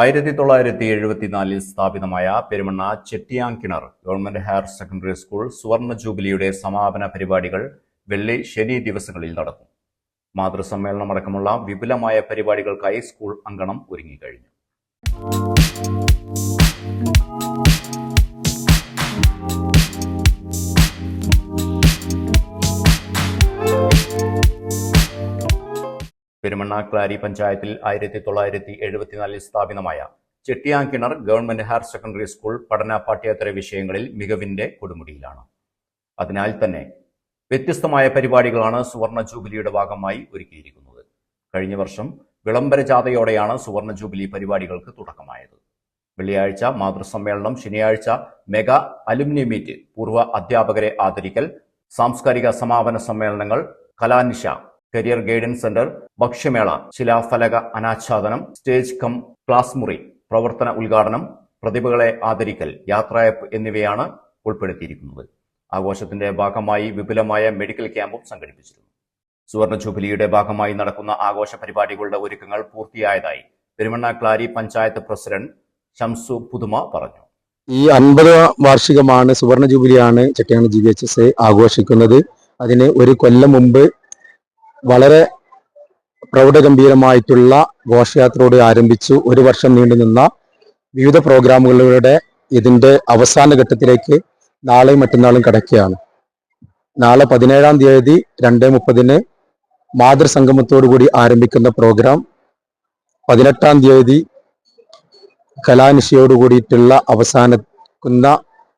ആയിരത്തി തൊള്ളായിരത്തി എഴുപത്തിനാലിൽ സ്ഥാപിതമായ Perumanna Chettiyankinar government higher secondary school സുവർണ ജൂബിലിയുടെ സമാപന പരിപാടികൾ വെള്ളി ശനി ദിവസങ്ങളിൽ നടക്കും. മാതൃസമ്മേളനം അടക്കമുള്ള വിപുലമായ പരിപാടികൾക്കായി സ്കൂൾ അങ്കണം ഒരുങ്ങിക്കഴിഞ്ഞു. പെരുമണ്ണ ക്ലാരി പഞ്ചായത്തിൽ ആയിരത്തി തൊള്ളായിരത്തി എഴുപത്തിനാലിൽ സ്ഥാപിതമായ Chettiyankinar government higher secondary school പഠന പാഠ്യേതര വിഷയങ്ങളിൽ മികവിന്റെ കൊടുമുടിയിലാണ്. അതിനാൽ തന്നെ വ്യത്യസ്തമായ പരിപാടികളാണ് സുവർണ ജൂബിലിയുടെ ഭാഗമായി ഒരുക്കിയിരിക്കുന്നത്. കഴിഞ്ഞ വർഷം വിളംബര ജാഥയോടെയാണ് സുവർണ ജൂബിലി പരിപാടികൾക്ക് തുടക്കമായത്. വെള്ളിയാഴ്ച മാതൃസമ്മേളനം ശനിയാഴ്ച മെഗാ അലുമിനി മീറ്റ് പൂർവ അധ്യാപകരെ ആദരിക്കൽ സാംസ്കാരിക സമാപന സമ്മേളനങ്ങൾ കലാനിശ കരിയർ ഗൈഡൻസ് സെന്റർ ഭക്ഷ്യമേള ശിലാഫലക അനാച്ഛാദനം സ്റ്റേജ് കം ക്ലാസ് മുറി പ്രവർത്തന ഉദ്ഘാടനം പ്രതിഭകളെ ആദരിക്കൽ യാത്രയപ്പ് എന്നിവയാണ് ഉൾപ്പെടുത്തിയിരിക്കുന്നത്. ആഘോഷത്തിന്റെ ഭാഗമായി വിപുലമായ മെഡിക്കൽ ക്യാമ്പും സംഘടിപ്പിച്ചിരുന്നു. സുവർണ ജൂബിലിയുടെ ഭാഗമായി നടക്കുന്ന ആഘോഷ പരിപാടികളുടെ ഒരുക്കങ്ങൾ പൂർത്തിയായതായി പെരുമണ്ണ ക്ലാരി പഞ്ചായത്ത് പ്രസിഡന്റ് ഷംസു പുതുമ പറഞ്ഞു. ഈ അൻപത് വാർഷികമാണ് സുവർണ ജൂബിലിയാണ് ചെട്ടിയാണ് ജി എച്ച് എസ് ആഘോഷിക്കുന്നത്. അതിന് ഒരു കൊല്ലം മുമ്പ് വളരെ പ്രൗഢഗംഭീരമായിട്ടുള്ള ഘോഷയാത്രയോടെ ആരംഭിച്ചു. ഒരു വർഷം നീണ്ടുനിന്ന വിവിധ പ്രോഗ്രാമുകളുടെ ഇതിന്റെ അവസാന ഘട്ടത്തിലേക്ക് നാളെയും മറ്റന്നാളും കടക്കുകയാണ്. നാളെ പതിനേഴാം തീയതി രണ്ടേ മുപ്പതിന് മാതൃസംഗമത്തോടുകൂടി ആരംഭിക്കുന്ന പ്രോഗ്രാം. പതിനെട്ടാം തീയതി കലാനിശയോട് കൂടിയിട്ടുള്ള അവസാനിക്കുന്ന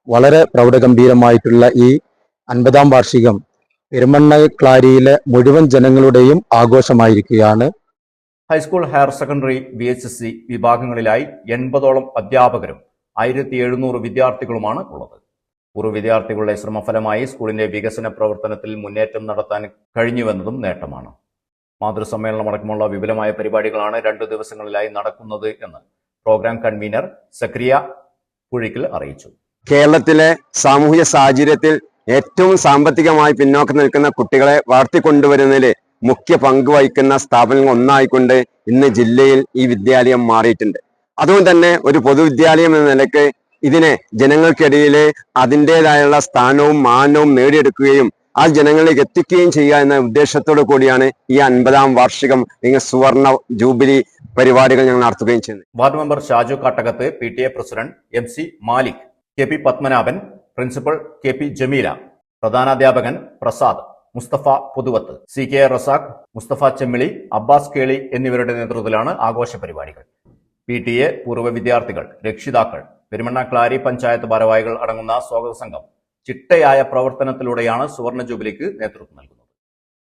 വളരെ പ്രൗഢഗംഭീരമായിട്ടുള്ള ഈ അൻപതാം വാർഷികം പെരുമണ്ണ ക്ലാരിയിലെ മുഴുവൻ ജനങ്ങളുടെയും ആഘോഷമായിരിക്കുകയാണ്. High school higher secondary B H S C വിഭാഗങ്ങളിലായി എൺപതോളം അധ്യാപകരും ആയിരത്തി എഴുന്നൂറ് വിദ്യാർത്ഥികളുമാണ് ഉള്ളത്. പൂർവ വിദ്യാർത്ഥികളുടെ ശ്രമഫലമായി സ്കൂളിന്റെ വികസന പ്രവർത്തനത്തിൽ മുന്നേറ്റം നടത്താൻ കഴിഞ്ഞുവെന്നതും നേട്ടമാണ്. മാതൃസമ്മേളനം അടക്കമുള്ള വിപുലമായ പരിപാടികളാണ് രണ്ടു ദിവസങ്ങളിലായി നടക്കുന്നത് എന്ന് പ്രോഗ്രാം കൺവീനർ സക്രിയ പുഴിക്കൽ അറിയിച്ചു. കേരളത്തിലെ സാമൂഹ്യ സാഹചര്യത്തിൽ ഏറ്റവും സാമ്പത്തികമായി പിന്നോക്കം നിൽക്കുന്ന കുട്ടികളെ വളർത്തിക്കൊണ്ടുവരുന്നതിൽ മുഖ്യ പങ്ക് വഹിക്കുന്ന സ്ഥാപനങ്ങൾ ഒന്നായിക്കൊണ്ട് ഇന്ന് ജില്ലയിൽ ഈ വിദ്യാലയം മാറിയിട്ടുണ്ട്. അതുകൊണ്ട് തന്നെ ഒരു പൊതുവിദ്യാലയം എന്ന നിലയ്ക്ക് ഇതിനെ ജനങ്ങൾക്കിടയിൽ അതിന്റെതായുള്ള സ്ഥാനവും മാനവും നേടിയെടുക്കുകയും ആ ജനങ്ങളിലേക്ക് എത്തിക്കുകയും ചെയ്യുക എന്ന ഉദ്ദേശത്തോടു കൂടിയാണ് ഈ അൻപതാം വാർഷികം അല്ലെങ്കിൽ സുവർണ ജൂബിലി പരിപാടികൾ ഞങ്ങൾ നടത്തുകയും ചെയ്യുന്നത്. Ward member Shaju Kattakath P president M C Malik K P Padmanabhan principal K P Jameela പ്രധാനാധ്യാപകൻ Prasad Mustafa Puthuvath C K Razak Mustafa Chemmili Abbas Keli എന്നിവരുടെ നേതൃത്വത്തിലാണ് ആഘോഷ പരിപാടികൾ. പി ടി എ പൂർവ വിദ്യാർത്ഥികൾ രക്ഷിതാക്കൾ പെരുമണ്ണ ക്ലാരി പഞ്ചായത്ത് ഭാരവാഹികൾ അടങ്ങുന്ന സ്വാഗത സംഘം ചിട്ടയായ പ്രവർത്തനത്തിലൂടെയാണ് സുവർണ ജൂബിലിക്ക് നേതൃത്വം നൽകുന്നത്.